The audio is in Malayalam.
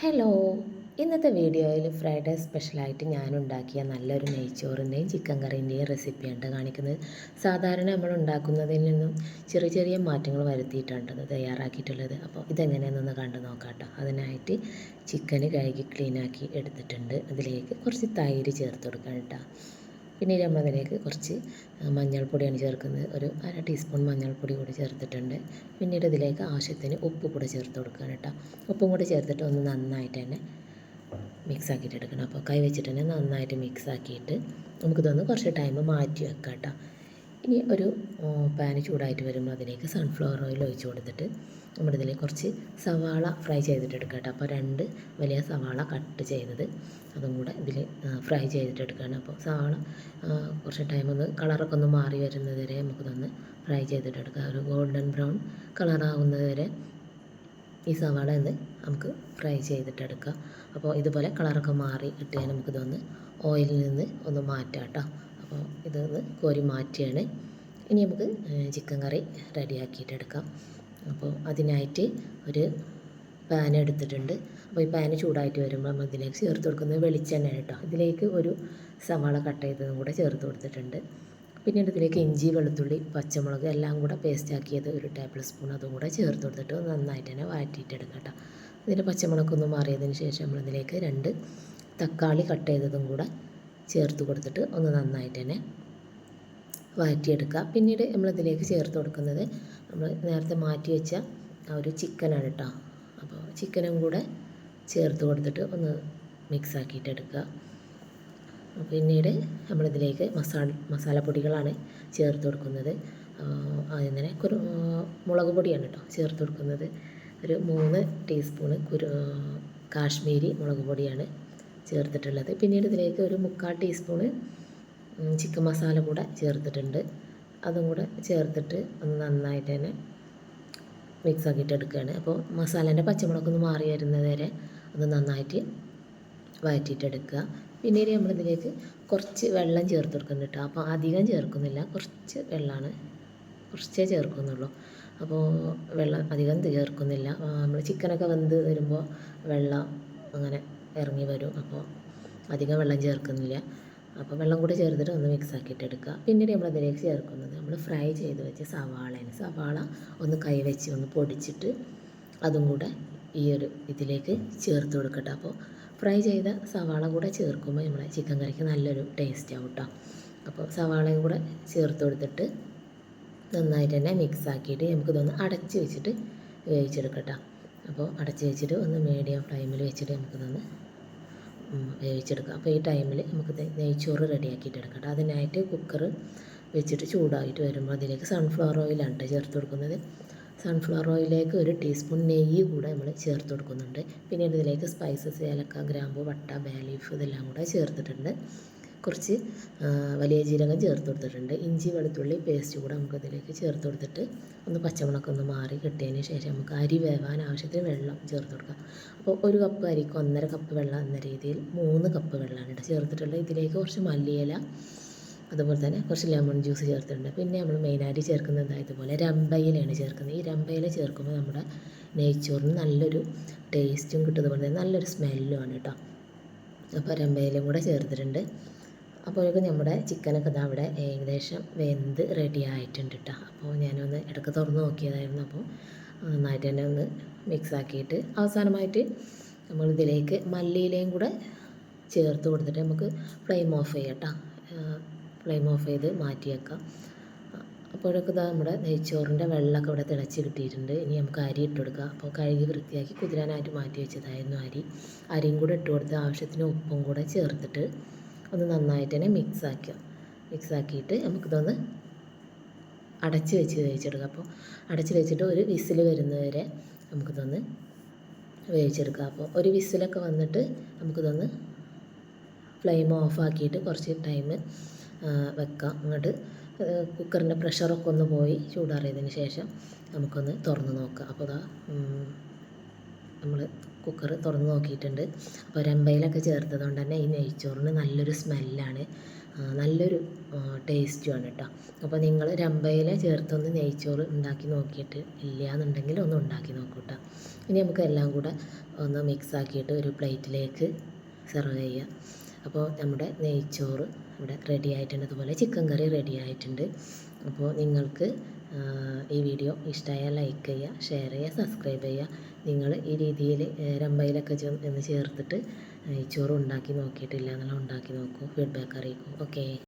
ഹലോ. ഇന്നത്തെ വീഡിയോയിൽ ഫ്രൈഡേ സ്പെഷ്യലായിട്ട് ഞാൻ ഉണ്ടാക്കിയ നല്ലൊരു നെയ്ച്ചോറിന്റെയും ചിക്കൻ കറീന്റെയും റെസിപ്പിയാണ് കാണിക്കുന്നത്. സാധാരണ നമ്മൾ ഉണ്ടാക്കുന്നതിൽ നിന്നും ചെറിയ ചെറിയ മാറ്റങ്ങൾ വരുത്തിയിട്ടാണ് തയ്യാറാക്കിയിട്ടുള്ളത്. അപ്പോൾ ഇതെങ്ങനെയാണെന്നൊന്ന് കണ്ടു നോക്കാം അതിനായിട്ട് ചിക്കന് കഴുകി ക്ലീനാക്കി എടുത്തിട്ടുണ്ട്. അതിലേക്ക് കുറച്ച് തൈര് ചേർത്ത് കൊടുക്കണം കേട്ടോ പിന്നീട് നമ്മളതിലേക്ക് കുറച്ച് മഞ്ഞൾപ്പൊടിയാണ് ചേർക്കുന്നത്. ഒരു അര ടീസ്പൂൺ മഞ്ഞൾപ്പൊടി കൂടി ചേർത്തിട്ടുണ്ട്. പിന്നീട് ഇതിലേക്ക് ആവശ്യത്തിന് ഉപ്പ് കൂടെ ചേർത്ത് കൊടുക്കുകയാണ് കേട്ടോ. ഉപ്പും കൂടി ചേർത്തിട്ട് ഒന്ന് നന്നായിട്ട് തന്നെ മിക്സ് ആക്കിയിട്ട് എടുക്കണം. അപ്പോൾ കൈ വെച്ചിട്ട് തന്നെ നന്നായിട്ട് മിക്സ് ആക്കിയിട്ട് നമുക്കിതൊന്ന് കുറച്ച് ടൈം മാറ്റി വെക്കാം കേട്ടോ. ഇനി ഒരു പാന് ചൂടായിട്ട് വരുമ്പോൾ അതിലേക്ക് സൺഫ്ലവർ ഓയിൽ ഒഴിച്ച് കൊടുത്തിട്ട് നമ്മുടെ കുറച്ച് സവാള ഫ്രൈ ചെയ്തിട്ടെടുക്കട്ടെ. അപ്പോൾ രണ്ട് വലിയ സവാള കട്ട് ചെയ്തത്. അതും കൂടെ ഇതിൽ ഫ്രൈ ചെയ്തിട്ടെടുക്കുകയാണ് അപ്പോൾ സവാള കുറച്ച് ടൈം ഒന്ന് കളറൊക്കെ ഒന്ന് മാറി വരുന്നത് വരെ നമുക്കിതൊന്ന് ഫ്രൈ ചെയ്തിട്ടെടുക്കുക ഒരു ഗോൾഡൻ ബ്രൗൺ കളറാകുന്നത് വരെ ഈ സവാള ഒന്ന് നമുക്ക് ഫ്രൈ ചെയ്തിട്ടെടുക്കുക അപ്പോൾ ഇതുപോലെ കളറൊക്കെ മാറി കിട്ടിയാൽ നമുക്കിതൊന്ന് ഓയിലിൽ നിന്ന് ഒന്ന് മാറ്റാം കേട്ടോ അപ്പോൾ ഇതൊന്ന് കോരി മാറ്റിയാണ്. ഇനി നമുക്ക് ചിക്കൻ കറി റെഡിയാക്കിയിട്ടെടുക്കാം അപ്പോൾ അതിനായിട്ട് ഒരു പാൻ എടുത്തിട്ടുണ്ട്. അപ്പോൾ ഈ പാന് ചൂടായിട്ട് വരുമ്പോൾ നമ്മൾ ഇതിലേക്ക് ചേർത്ത് കൊടുക്കുന്നത് വെളിച്ചെണ്ണ കേട്ടോ. ഇതിലേക്ക് ഒരു സവാള കട്ട് ചെയ്തതും കൂടെ ചേർത്ത് കൊടുത്തിട്ടുണ്ട്. പിന്നീട് ഇതിലേക്ക് ഇഞ്ചി വെളുത്തുള്ളി പച്ചമുളക് എല്ലാം കൂടെ പേസ്റ്റ് ആക്കിയത് ഒരു ടേബിൾ സ്പൂൺ അതും കൂടെ ചേർത്ത് കൊടുത്തിട്ട് നന്നായിട്ട് തന്നെ വാറ്റിയിട്ടെടുക്കാം കേട്ടോ. ഇതിന്റെ പച്ചമുളകൊന്ന് മാറിയതിന് ശേഷം നമ്മളിതിലേക്ക് രണ്ട് തക്കാളി കട്ട് ചെയ്തതും കൂടെ ചേർത്ത് കൊടുത്തിട്ട് ഒന്ന് നന്നായിട്ട് തന്നെ വഴറ്റിയെടുക്കുക. പിന്നീട് നമ്മളിതിലേക്ക് ചേർത്ത് കൊടുക്കുന്നത് നമ്മൾ നേരത്തെ മാറ്റി വെച്ച ആ ഒരു ചിക്കനാണ് കേട്ടോ അപ്പോൾ ചിക്കനും കൂടെ ചേർത്ത് കൊടുത്തിട്ട് ഒന്ന് മിക്സ് ആക്കിയിട്ട് എടുക്കുക. പിന്നീട് നമ്മളിതിലേക്ക് മസാല മസാലപ്പൊടികളാണ് ചേർത്ത് കൊടുക്കുന്നത്. അതിങ്ങനെ കുരു മുളക് പൊടിയാണ് കേട്ടോ ചേർത്ത് കൊടുക്കുന്നത്. ഒരു മൂന്ന് ടീസ്പൂണ് കുരു കാശ്മീരി മുളക് പൊടിയാണ് ചേർത്തിട്ടുള്ളത്. പിന്നീട് ഇതിലേക്ക് ഒരു മുക്കാൽ ടീസ്പൂണ് ചിക്കൻ മസാല കൂടെ ചേർത്തിട്ടുണ്ട്. അതും കൂടെ ചേർത്തിട്ട് ഒന്ന് നന്നായിട്ട് തന്നെ മിക്സ് ആക്കിയിട്ട് എടുക്കുകയാണ്. അപ്പോൾ മസാലേന്റെ പച്ചമുളകൊന്ന് മാറി വരുന്നത് വരെ ഒന്ന് നന്നായിട്ട് വഴറ്റിയിട്ടെടുക്കുക പിന്നീട് നമ്മളിതിലേക്ക് കുറച്ച് വെള്ളം ചേർത്ത് കൊടുക്കുന്നുണ്ട് കേട്ടോ. അപ്പോൾ അധികം ചേർക്കുന്നില്ല. കുറച്ച് വെള്ളമാണ്. കുറച്ചേ ചേർക്കുന്നുള്ളൂ. അപ്പോൾ വെള്ളം അധികം ചേർക്കുന്നില്ല. നമ്മൾ ചിക്കനൊക്കെ വെന്ത് വരുമ്പോൾ വെള്ളം അങ്ങനെ ഇറങ്ങി വരും. അപ്പോൾ അധികം വെള്ളം ചേർക്കുന്നില്ല. അപ്പോൾ വെള്ളം കൂടി ചേർത്തിട്ട് ഒന്ന് മിക്സ് ആക്കിയിട്ട് പിന്നീട് നമ്മൾ അതിലേക്ക് ചേർക്കുന്നത് നമ്മൾ ഫ്രൈ ചെയ്ത് വെച്ച സവാളയാണ്. സവാള ഒന്ന് കൈവച്ച് ഒന്ന് പൊടിച്ചിട്ട് അതും കൂടെ ഈ ഒരു ഇതിലേക്ക് ചേർത്ത് കൊടുക്കട്ടെ. അപ്പോൾ ഫ്രൈ ചെയ്ത സവാള കൂടെ ചേർക്കുമ്പോൾ നമ്മളെ ചിക്കൻ കറിക്ക് നല്ലൊരു ടേസ്റ്റ് ആവും കേട്ടോ അപ്പോൾ സവാളയും കൂടെ ചേർത്ത് കൊടുത്തിട്ട് നന്നായിട്ട് തന്നെ മിക്സ് ആക്കിയിട്ട് നമുക്കിതൊന്ന് അടച്ച് വെച്ചിട്ട് വേവിച്ചെടുക്കട്ടോ. അപ്പോൾ അടച്ച് വെച്ചിട്ട് ഒന്ന് മീഡിയം ഫ്ലെയിമിൽ വെച്ചിട്ട് നമുക്കിതൊന്ന് വേവിച്ചെടുക്കാം. അപ്പോൾ ഈ ടൈമിൽ നമുക്ക് നെയ്ച്ചോറ് റെഡിയാക്കിയിട്ട് എടുക്കാം അതിനായിട്ട് കുക്കർ വെച്ചിട്ട് ചൂടായിട്ട് വരുമ്പോൾ അതിലേക്ക് സൺഫ്ലവർ ഓയിലാണ് ചേർത്ത് കൊടുക്കുന്നത്. സൺഫ്ലവർ ഓയിലിലേക്ക് ഒരു ടീസ്പൂൺ നെയ്യ് കൂടെ നമ്മൾ ചേർത്ത് കൊടുക്കുന്നുണ്ട്. പിന്നീട് ഇതിലേക്ക് സ്പൈസസ് ഏലക്ക ഗ്രാമ്പു വട്ട ബേ ലീഫ് ഇതെല്ലാം കൂടെ ചേർത്തിട്ടുണ്ട്. കുറച്ച് വലിയ ജീരകം ചേർത്ത് കൊടുത്തിട്ടുണ്ട്. ഇഞ്ചി വെളുത്തുള്ളി പേസ്റ്റ് കൂടെ നമുക്ക് ഇതിലേക്ക് ചേർത്ത് കൊടുത്തിട്ട് ഒന്ന് പച്ചമുളക് ഒന്ന് മാറി കിട്ടിയതിന് ശേഷം നമുക്ക് അരി വേവാൻ ആവശ്യത്തിന് വെള്ളം ചേർത്ത് കൊടുക്കാം. അപ്പോൾ ഒരു കപ്പ് അരിക്ക് ഒന്നര കപ്പ് വെള്ളം എന്ന രീതിയിൽ മൂന്ന് കപ്പ് വെള്ളമാണ് കേട്ടോ ചേർത്തിട്ടുള്ളത്. ഇതിലേക്ക് കുറച്ച് മല്ലിയില അതുപോലെ തന്നെ കുറച്ച് ലെമൺ ജ്യൂസ് ചേർത്തിട്ടുണ്ട്. പിന്നെ നമ്മൾ മെയിനായിട്ട് ചേർക്കുന്നത് ഇതുപോലെ രമ്പയിലയാണ് ചേർക്കുന്നത്. ഈ രമ്പയില ചേർക്കുമ്പോൾ നമ്മുടെ നെയ്ച്ചോറിന് നല്ലൊരു ടേസ്റ്റും കിട്ടും. അതുപോലെ തന്നെ നല്ലൊരു സ്മെല്ലുമാണ് കേട്ടോ. അപ്പോൾ രമ്പയിലും കൂടെ ചേർത്തിട്ടുണ്ട്. അപ്പോഴേക്കും നമ്മുടെ ചിക്കനൊക്കെ ഇതാ അവിടെ ഏകദേശം വെന്ത് റെഡി ആയിട്ടുണ്ട് കേട്ടോ അപ്പോൾ ഞാനൊന്ന് ഇടയ്ക്ക് തുറന്ന് നോക്കിയതായിരുന്നു. അപ്പോൾ നന്നായിട്ട് തന്നെ ഒന്ന് മിക്സ് ആക്കിയിട്ട് അവസാനമായിട്ട് നമ്മളിതിലേക്ക് മല്ലിയിലയും കൂടെ ചേർത്ത് കൊടുത്തിട്ട് നമുക്ക് ഫ്ലെയിം ഓഫ് ചെയ്യാം കേട്ടോ ഫ്ലെയിം ഓഫ് ചെയ്ത് മാറ്റിയേക്കാം. അപ്പോഴൊക്കെ ഇതാ നമ്മുടെ നെയ്ച്ചോറിന്റെ വെള്ളമൊക്കെ ഇവിടെ തിളച്ച് കിട്ടിയിട്ടുണ്ട്. ഇനി നമുക്ക് അരി ഇട്ട് കൊടുക്കുക അപ്പോൾ കഴുകി വൃത്തിയാക്കി കുതിരാനായിട്ട് മാറ്റി വെച്ചതായിരുന്നു അരി. അരിയും കൂടെ ഇട്ട് കൊടുത്ത് ആവശ്യത്തിന് ഉപ്പും കൂടെ ചേർത്തിട്ട് ഒന്ന് നന്നായിട്ട് തന്നെ മിക്സ് ആക്കുക. മിക്സ് ആക്കിയിട്ട് നമുക്കിതൊന്ന് അടച്ച് വെച്ച് വേവിച്ചെടുക്കാം. അപ്പോൾ അടച്ച് വെച്ചിട്ട് ഒരു വിസിൽ വരുന്നവരെ നമുക്കിതൊന്ന് വേവിച്ചെടുക്കുക അപ്പോൾ ഒരു വിസിലൊക്കെ വന്നിട്ട് നമുക്കിതൊന്ന് ഫ്ലെയിം ഓഫ് ആക്കിയിട്ട് കുറച്ച് ടൈം വെക്കാം. അങ്ങോട്ട് കുക്കറിന്റെ പ്രഷറൊക്കെ ഒന്ന് പോയി ചൂടാറിയതിന് ശേഷം നമുക്കൊന്ന് തുറന്ന് നോക്കാം. അപ്പോൾ ഇതാ നമ്മൾ കുക്കർ തുറന്ന് നോക്കിയിട്ടുണ്ട്. അപ്പോൾ രമ്പയിലൊക്കെ ചേർത്തത് കൊണ്ട് തന്നെ ഈ നെയ്ച്ചോറിന് നല്ലൊരു സ്മെല്ലാണ് നല്ലൊരു ടേസ്റ്റുമാണ് കേട്ടോ അപ്പോൾ നിങ്ങൾ രമ്പയില ചേർത്തൊന്ന് നെയ്ച്ചോറ് ഉണ്ടാക്കി നോക്കിയിട്ട് ഇല്ല എന്നുണ്ടെങ്കിൽ ഒന്ന് ഉണ്ടാക്കി നോക്കൂ കേട്ടോ ഇനി നമുക്ക് എല്ലാം കൂടെ ഒന്ന് മിക്സ് ആക്കിയിട്ട് ഒരു പ്ലേറ്റിലേക്ക് സെർവ് ചെയ്യാം. അപ്പോൾ നമ്മുടെ നെയ്ച്ചോറ് ഇവിടെ റെഡി ആയിട്ടുണ്ട്. അതുപോലെ ചിക്കൻ കറി റെഡി ആയിട്ടുണ്ട്. അപ്പോൾ നിങ്ങൾക്ക് ഈ വീഡിയോ ഇഷ്ടമായാൽ ലൈക്ക് ചെയ്യുക ഷെയർ ചെയ്യുക സബ്സ്ക്രൈബ് ചെയ്യുക നിങ്ങൾ ഈ രീതിയിൽ രമ്പയിലൊക്കെ എന്ന് ചേർത്തിട്ട് ചോറ് ഉണ്ടാക്കി നോക്കിയിട്ടില്ല എന്നുള്ള ഉണ്ടാക്കി നോക്കൂ ഫീഡ്ബാക്ക് അറിയിക്കും. ഓക്കെ